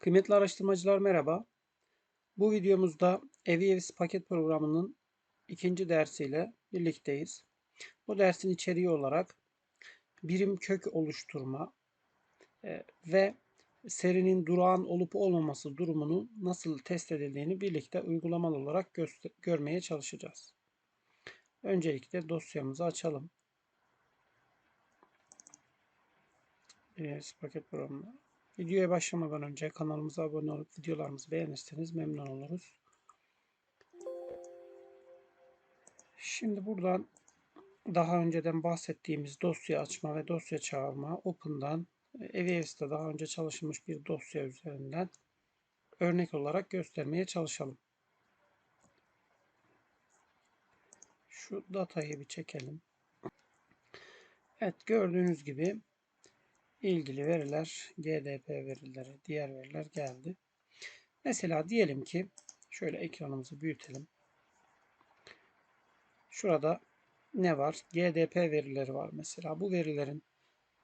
Kıymetli araştırmacılar merhaba. Bu videomuzda EVIEVS paket programının ikinci dersiyle birlikteyiz. Bu dersin içeriği olarak birim kök oluşturma e, ve serinin durağan olup olmaması durumunu nasıl test edildiğini birlikte uygulamalı olarak görmeye çalışacağız. Öncelikle dosyamızı açalım. EVIEVS paket programı Videoya başlamadan önce kanalımıza abone olup videolarımızı beğenirseniz memnun oluruz. Şimdi buradan daha önceden bahsettiğimiz dosya açma ve dosya çağırma Open'dan EVS'de daha önce çalışılmış bir dosya üzerinden örnek olarak göstermeye çalışalım. Şu datayı bir çekelim. Evet gördüğünüz gibi ilgili veriler, GDP verileri, diğer veriler geldi. Mesela diyelim ki şöyle ekranımızı büyütelim. Şurada ne var? GDP verileri var mesela. Bu verilerin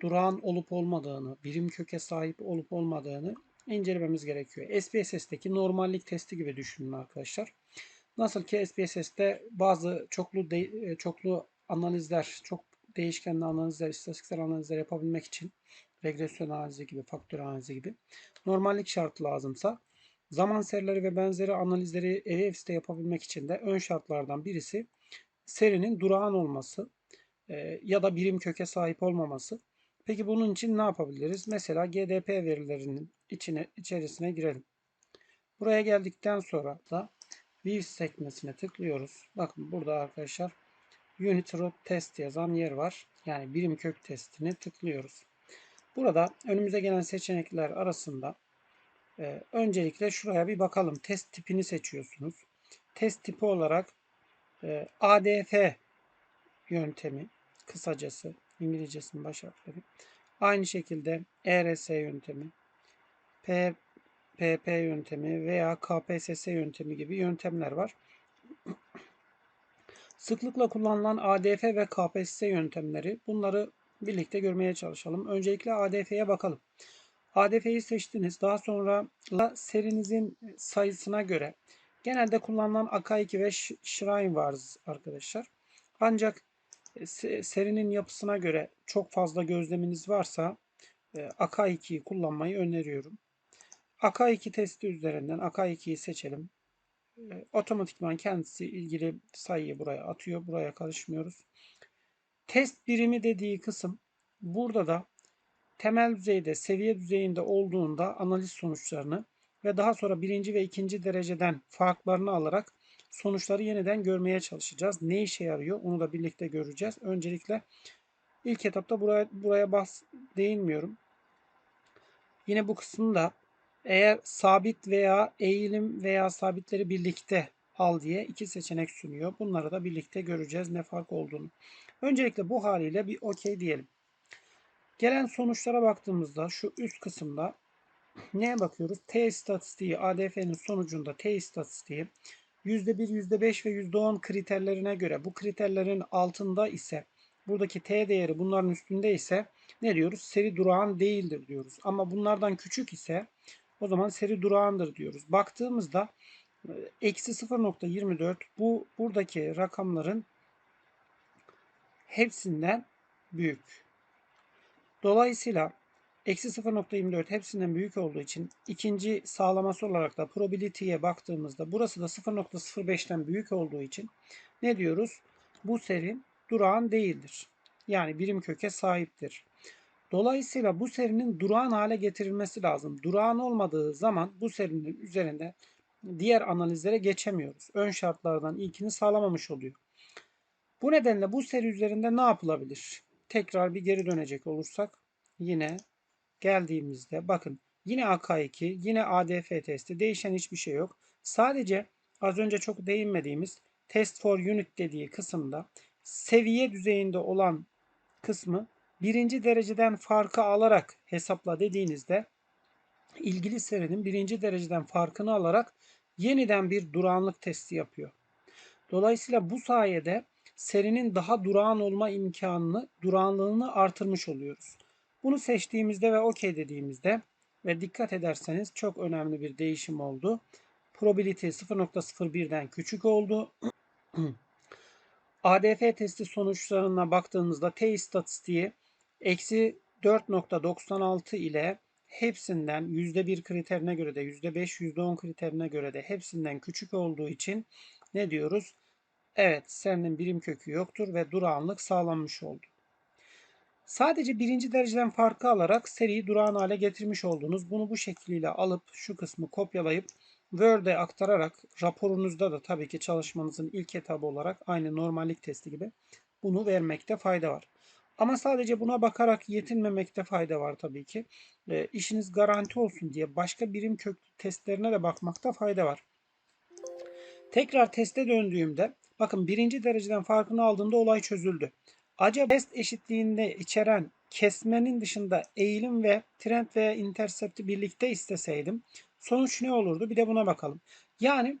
durağan olup olmadığını, birim köke sahip olup olmadığını incelememiz gerekiyor. SPSS'teki normallik testi gibi düşünün arkadaşlar. Nasıl ki SPSS'te bazı çoklu de, çoklu analizler, çok değişkenli analizler, istatistiksel analizler yapabilmek için regresyon analizi gibi, faktör analizi gibi normallik şartı lazımsa zaman serileri ve benzeri analizleri EVFS'te yapabilmek için de ön şartlardan birisi serinin durağan olması e, ya da birim köke sahip olmaması. Peki bunun için ne yapabiliriz? Mesela GDP verilerinin içine içerisine girelim. Buraya geldikten sonra da View sekmesine tıklıyoruz. Bakın burada arkadaşlar Unit Root Test yazan yer var. Yani birim kök testini tıklıyoruz. Burada önümüze gelen seçenekler arasında e, öncelikle şuraya bir bakalım. Test tipini seçiyorsunuz. Test tipi olarak e, ADF yöntemi kısacası İngilizcesinin baş harfleri. Aynı şekilde ERS yöntemi, P, PP yöntemi veya KPSS yöntemi gibi yöntemler var. Sıklıkla kullanılan ADF ve KPSS yöntemleri bunları birlikte görmeye çalışalım. Öncelikle ADF'ye bakalım. ADF'yi seçtiniz. Daha sonra serinizin sayısına göre genelde kullanılan AK2 ve Shrine var arkadaşlar. Ancak e, serinin yapısına göre çok fazla gözleminiz varsa e, AK2'yi kullanmayı öneriyorum. AK2 testi üzerinden AK2'yi seçelim. Otomatikman kendisi ilgili sayıyı buraya atıyor. Buraya karışmıyoruz. Test birimi dediği kısım burada da temel düzeyde, seviye düzeyinde olduğunda analiz sonuçlarını ve daha sonra birinci ve ikinci dereceden farklarını alarak sonuçları yeniden görmeye çalışacağız. Ne işe yarıyor onu da birlikte göreceğiz. Öncelikle ilk etapta buraya, buraya bas değinmiyorum. Yine bu kısımda eğer sabit veya eğilim veya sabitleri birlikte al diye iki seçenek sunuyor. Bunları da birlikte göreceğiz ne fark olduğunu. Öncelikle bu haliyle bir okey diyelim. Gelen sonuçlara baktığımızda şu üst kısımda neye bakıyoruz? T istatistiği ADF'nin sonucunda T istatistiği %1, %5 ve %10 kriterlerine göre bu kriterlerin altında ise buradaki T değeri bunların üstünde ise ne diyoruz? Seri durağan değildir diyoruz. Ama bunlardan küçük ise o zaman seri durağandır diyoruz. Baktığımızda eksi 0.24 bu buradaki rakamların hepsinden büyük. Dolayısıyla eksi 0.24 hepsinden büyük olduğu için ikinci sağlaması olarak da probability'ye baktığımızda burası da 0.05'ten büyük olduğu için ne diyoruz? Bu seri durağan değildir. Yani birim köke sahiptir. Dolayısıyla bu serinin durağan hale getirilmesi lazım. Durağan olmadığı zaman bu serinin üzerinde diğer analizlere geçemiyoruz. Ön şartlardan ilkini sağlamamış oluyor. Bu nedenle bu seri üzerinde ne yapılabilir? Tekrar bir geri dönecek olursak yine geldiğimizde bakın yine AK2 yine ADF testi değişen hiçbir şey yok. Sadece az önce çok değinmediğimiz test for unit dediği kısımda seviye düzeyinde olan kısmı birinci dereceden farkı alarak hesapla dediğinizde ilgili serinin birinci dereceden farkını alarak yeniden bir durağanlık testi yapıyor. Dolayısıyla bu sayede serinin daha durağan olma imkanını, durağanlığını artırmış oluyoruz. Bunu seçtiğimizde ve OK dediğimizde ve dikkat ederseniz çok önemli bir değişim oldu. Probability 0.01'den küçük oldu. ADF testi sonuçlarına baktığımızda T istatistiği eksi 4.96 ile hepsinden %1 kriterine göre de %5, %10 kriterine göre de hepsinden küçük olduğu için ne diyoruz? Evet, serinin birim kökü yoktur ve durağanlık sağlanmış oldu. Sadece birinci dereceden farkı alarak seriyi durağan hale getirmiş oldunuz. Bunu bu şekliyle alıp şu kısmı kopyalayıp Word'e aktararak raporunuzda da tabii ki çalışmanızın ilk etabı olarak aynı normallik testi gibi bunu vermekte fayda var. Ama sadece buna bakarak yetinmemekte fayda var tabii ki. E, işiniz garanti olsun diye başka birim kök testlerine de bakmakta fayda var. Tekrar teste döndüğümde bakın birinci dereceden farkını aldığımda olay çözüldü. Acaba test eşitliğinde içeren kesmenin dışında eğilim ve trend ve intersepti birlikte isteseydim sonuç ne olurdu? Bir de buna bakalım. Yani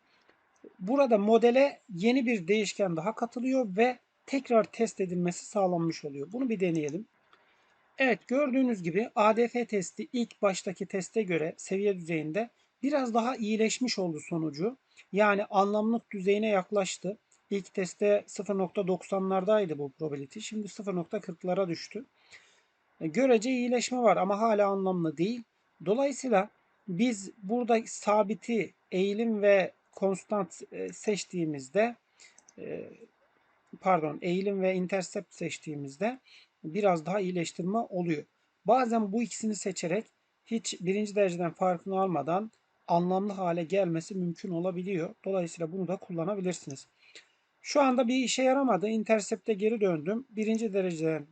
burada modele yeni bir değişken daha katılıyor ve tekrar test edilmesi sağlanmış oluyor. Bunu bir deneyelim. Evet gördüğünüz gibi ADF testi ilk baştaki teste göre seviye düzeyinde biraz daha iyileşmiş oldu sonucu. Yani anlamlık düzeyine yaklaştı. İlk testte 0.90'lardaydı bu probability. Şimdi 0.40'lara düştü. E, görece iyileşme var ama hala anlamlı değil. Dolayısıyla biz burada sabiti eğilim ve konstant e, seçtiğimizde e, pardon eğilim ve intercept seçtiğimizde biraz daha iyileştirme oluyor. Bazen bu ikisini seçerek hiç birinci dereceden farkını almadan anlamlı hale gelmesi mümkün olabiliyor. Dolayısıyla bunu da kullanabilirsiniz. Şu anda bir işe yaramadı. Intercept'e geri döndüm. Birinci dereceden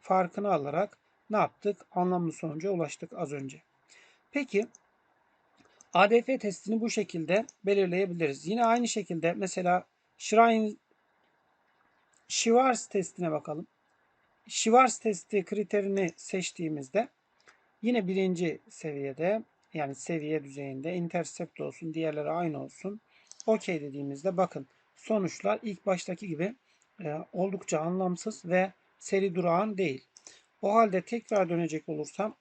farkını alarak ne yaptık? Anlamlı sonuca ulaştık az önce. Peki ADF testini bu şekilde belirleyebiliriz. Yine aynı şekilde mesela Shrine Schwarz testine bakalım. Schwarz testi kriterini seçtiğimizde yine birinci seviyede yani seviye düzeyinde intercept olsun diğerleri aynı olsun. OK dediğimizde bakın sonuçlar ilk baştaki gibi e, oldukça anlamsız ve seri durağan değil. O halde tekrar dönecek olursam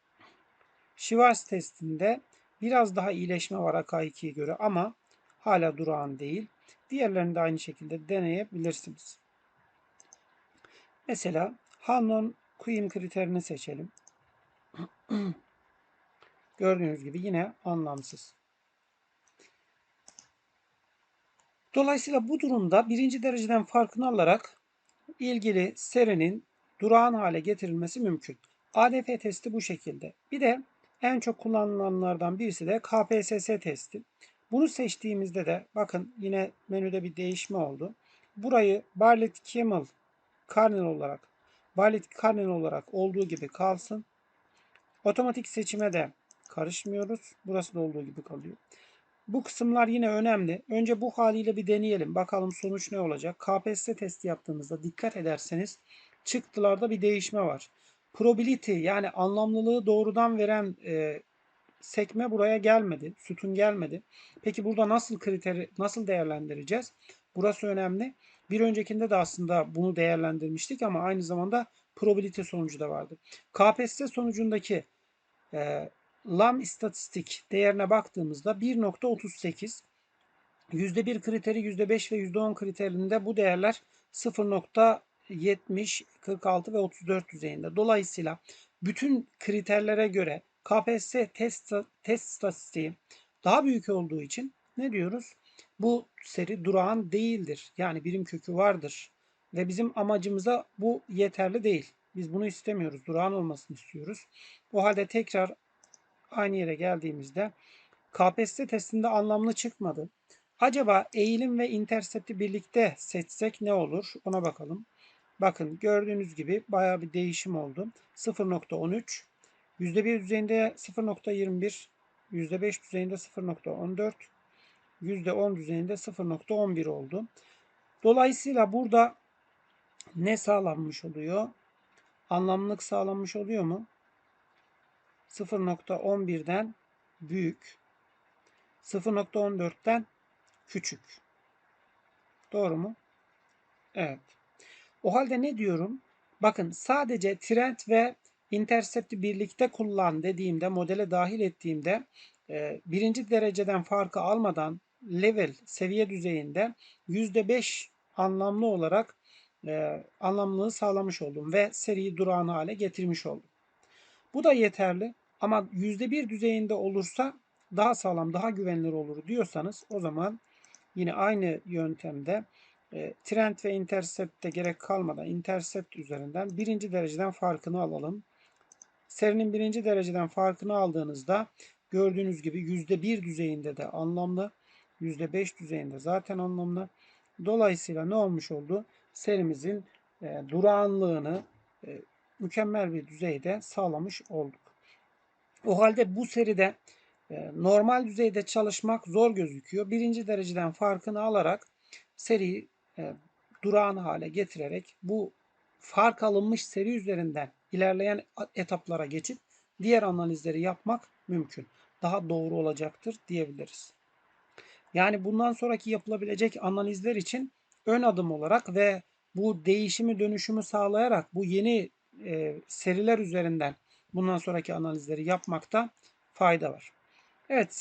Schwarz testinde biraz daha iyileşme var AK2'ye göre ama hala durağan değil. Diğerlerini de aynı şekilde deneyebilirsiniz. Mesela Hanlon Queen kriterini seçelim. Gördüğünüz gibi yine anlamsız. Dolayısıyla bu durumda birinci dereceden farkını alarak ilgili serinin durağan hale getirilmesi mümkün. ADF testi bu şekilde. Bir de en çok kullanılanlardan birisi de KPSS testi. Bunu seçtiğimizde de bakın yine menüde bir değişme oldu. Burayı Bartlett Camel Kernel olarak Bartlett Kernel olarak olduğu gibi kalsın. Otomatik seçime de karışmıyoruz. Burası da olduğu gibi kalıyor. Bu kısımlar yine önemli. Önce bu haliyle bir deneyelim. Bakalım sonuç ne olacak. KPSS testi yaptığımızda dikkat ederseniz çıktılarda bir değişme var. Probability yani anlamlılığı doğrudan veren e, sekme buraya gelmedi. Sütun gelmedi. Peki burada nasıl kriteri nasıl değerlendireceğiz? Burası önemli. Bir öncekinde de aslında bunu değerlendirmiştik ama aynı zamanda probability sonucu da vardı. KPSS sonucundaki e, lam istatistik değerine baktığımızda 1.38 %1 kriteri %5 ve %10 kriterinde bu değerler 0.70, 46 ve 34 düzeyinde. Dolayısıyla bütün kriterlere göre KPSS test, test statistiği daha büyük olduğu için ne diyoruz? Bu seri durağan değildir. Yani birim kökü vardır. Ve bizim amacımıza bu yeterli değil. Biz bunu istemiyoruz. Durağan olmasını istiyoruz. O halde tekrar aynı yere geldiğimizde KPSS testinde anlamlı çıkmadı. Acaba eğilim ve intersepti birlikte seçsek ne olur? Ona bakalım. Bakın gördüğünüz gibi baya bir değişim oldu. 0.13 %1 düzeyinde 0.21 %5 düzeyinde 0.14 %10 düzeyinde 0.11 oldu. Dolayısıyla burada ne sağlanmış oluyor? Anlamlılık sağlanmış oluyor mu? 0.11'den büyük, 0.14'ten küçük. Doğru mu? Evet. O halde ne diyorum? Bakın sadece trend ve intercept'i birlikte kullan dediğimde, modele dahil ettiğimde e, birinci dereceden farkı almadan level seviye düzeyinde %5 anlamlı olarak e, anlamlılığı sağlamış oldum ve seriyi durağan hale getirmiş oldum. Bu da yeterli ama %1 düzeyinde olursa daha sağlam, daha güvenilir olur diyorsanız o zaman yine aynı yöntemde e, trend ve intercept'te gerek kalmadan intercept üzerinden birinci dereceden farkını alalım. Serinin birinci dereceden farkını aldığınızda gördüğünüz gibi %1 düzeyinde de anlamlı. %5 düzeyinde zaten anlamlı. Dolayısıyla ne olmuş oldu? Serimizin e, durağanlığını e, mükemmel bir düzeyde sağlamış olduk. O halde bu seride e, normal düzeyde çalışmak zor gözüküyor. Birinci dereceden farkını alarak seriyi e, durağan hale getirerek bu fark alınmış seri üzerinden ilerleyen etaplara geçip diğer analizleri yapmak mümkün. Daha doğru olacaktır diyebiliriz. Yani bundan sonraki yapılabilecek analizler için ön adım olarak ve bu değişimi dönüşümü sağlayarak bu yeni e, seriler üzerinden bundan sonraki analizleri yapmakta fayda var. Evet